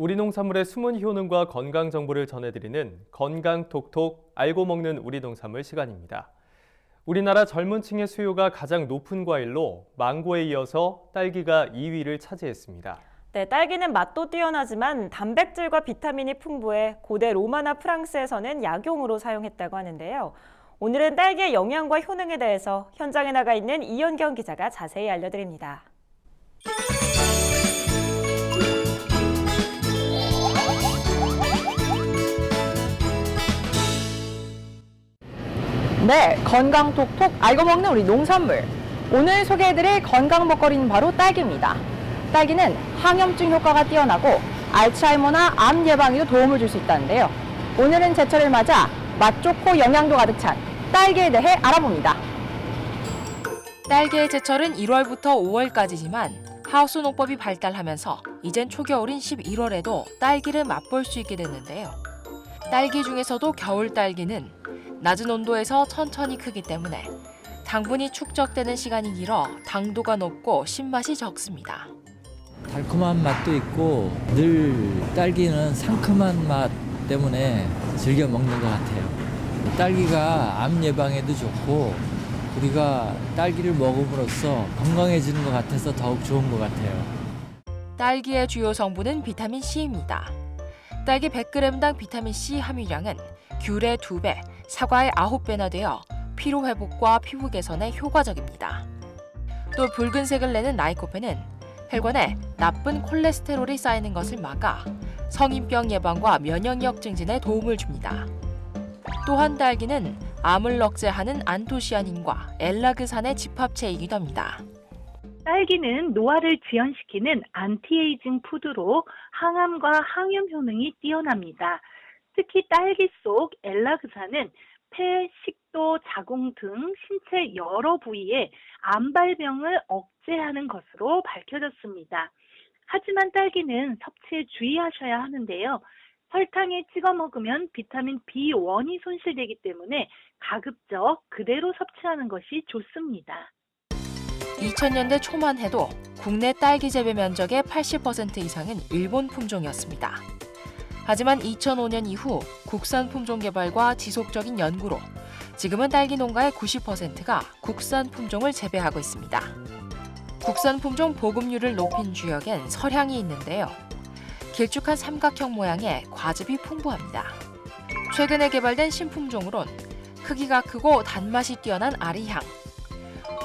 우리 농산물의 숨은 효능과 건강 정보를 전해드리는 건강 톡톡 알고 먹는 우리 농산물 시간입니다. 우리나라 젊은 층의 수요가 가장 높은 과일로 망고에 이어서 딸기가 2위를 차지했습니다. 네, 딸기는 맛도 뛰어나지만 단백질과 비타민이 풍부해 고대 로마나 프랑스에서는 약용으로 사용했다고 하는데요. 오늘은 딸기의 영양과 효능에 대해서 현장에 나가 있는 이현경 기자가 자세히 알려드립니다. 네, 건강 톡톡 알고 먹는 우리 농산물. 오늘 소개해드릴 건강 먹거리는 바로 딸기입니다. 딸기는 항염증 효과가 뛰어나고 알츠하이머나 암 예방에도 도움을 줄 수 있다는데요. 오늘은 제철을 맞아 맛 좋고 영양도 가득 찬 딸기에 대해 알아봅니다. 딸기의 제철은 1월부터 5월까지지만 하우스 농법이 발달하면서 이젠 초겨울인 11월에도 딸기를 맛볼 수 있게 됐는데요. 딸기 중에서도 겨울 딸기는 낮은 온도에서 천천히 크기 때문에 당분이 축적되는 시간이 길어 당도가 높고 신맛이 적습니다. 달콤한 맛도 있고 늘 딸기는 상큼한 맛 때문에 즐겨 먹는 것 같아요. 딸기가 암 예방에도 좋고 우리가 딸기를 먹음으로써 건강해지는 것 같아서 더욱 좋은 것 같아요. 딸기의 주요 성분은 비타민 C입니다. 딸기 100g당 비타민 C 함유량은 귤의 2배, 사과의 9배나 되어 피로 회복과 피부 개선에 효과적입니다. 또 붉은색을 내는 나이코펜은 혈관에 나쁜 콜레스테롤이 쌓이는 것을 막아 성인병 예방과 면역력 증진에 도움을 줍니다. 또한 딸기는 암을 억제하는 안토시아닌과 엘라그산의 집합체이기도 합니다. 딸기는 노화를 지연시키는 안티에이징 푸드로 항암과 항염 효능이 뛰어납니다. 특히 딸기 속 엘라그산은 폐, 식도, 자궁 등 신체 여러 부위에 암 발병을 억제하는 것으로 밝혀졌습니다. 하지만 딸기는 섭취에 주의하셔야 하는데요. 설탕에 찍어 먹으면 비타민 B1이 손실되기 때문에 가급적 그대로 섭취하는 것이 좋습니다. 2000년대 초만 해도 국내 딸기 재배 면적의 80% 이상은 일본 품종이었습니다. 하지만 2005년 이후 국산 품종 개발과 지속적인 연구로 지금은 딸기 농가의 90%가 국산 품종을 재배하고 있습니다. 국산 품종 보급률을 높인 주역엔 설향이 있는데요. 길쭉한 삼각형 모양의 과즙이 풍부합니다. 최근에 개발된 신품종으론 크기가 크고 단맛이 뛰어난 아리향,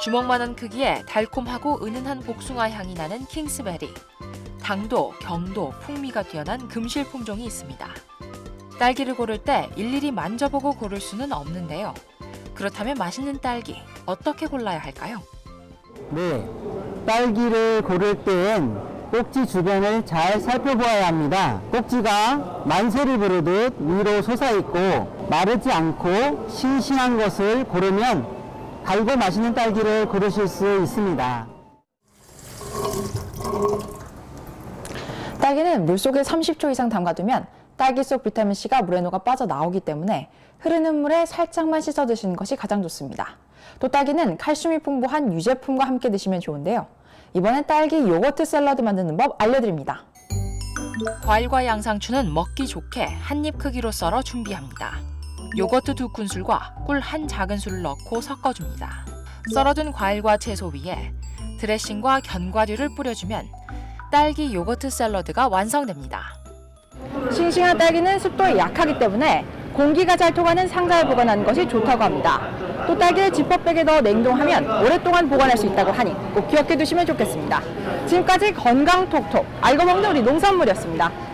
주먹만한 크기에 달콤하고 은은한 복숭아 향이 나는 킹스베리, 당도, 경도, 풍미가 뛰어난 금실 품종이 있습니다. 딸기를 고를 때 일일이 만져보고 고를 수는 없는데요. 그렇다면 맛있는 딸기 어떻게 골라야 할까요? 네, 딸기를 고를 땐 꼭지 주변을 잘 살펴보아야 합니다. 꼭지가 만세를 부르듯 위로 솟아있고 마르지 않고 싱싱한 것을 고르면 달고 맛있는 딸기를 고르실 수 있습니다. 딸기는 물속에 30초 이상 담가두면 딸기 속 비타민C가 물에 녹아 빠져나오기 때문에 흐르는 물에 살짝만 씻어 드시는 것이 가장 좋습니다. 또 딸기는 칼슘이 풍부한 유제품과 함께 드시면 좋은데요. 이번엔 딸기 요거트 샐러드 만드는 법 알려드립니다. 과일과 양상추는 먹기 좋게 한 입 크기로 썰어 준비합니다. 요거트 두 큰술과 꿀 한 작은 술을 넣고 섞어줍니다. 썰어둔 과일과 채소 위에 드레싱과 견과류를 뿌려주면 딸기 요거트 샐러드가 완성됩니다. 싱싱한 딸기는 습도에 약하기 때문에 공기가 잘 통하는 상자에 보관하는 것이 좋다고 합니다. 또 딸기를 지퍼백에 넣어 냉동하면 오랫동안 보관할 수 있다고 하니 꼭 기억해 두시면 좋겠습니다. 지금까지 건강 톡톡 알고 먹는 우리 농산물이었습니다.